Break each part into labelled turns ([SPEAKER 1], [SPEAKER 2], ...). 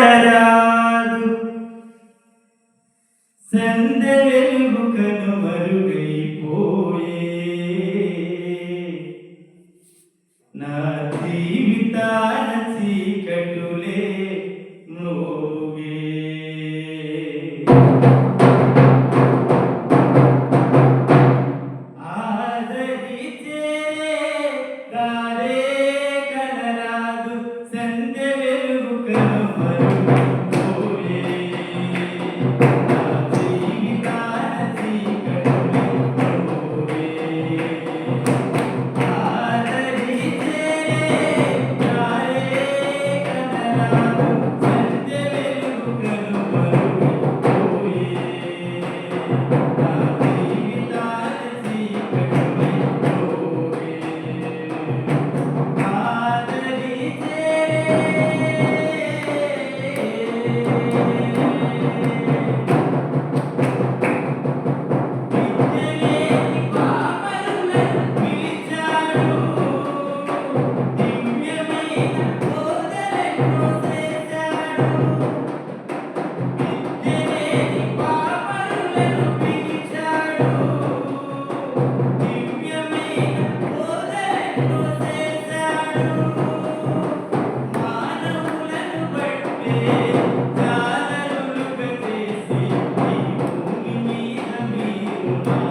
[SPEAKER 1] రాదు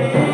[SPEAKER 1] Amen.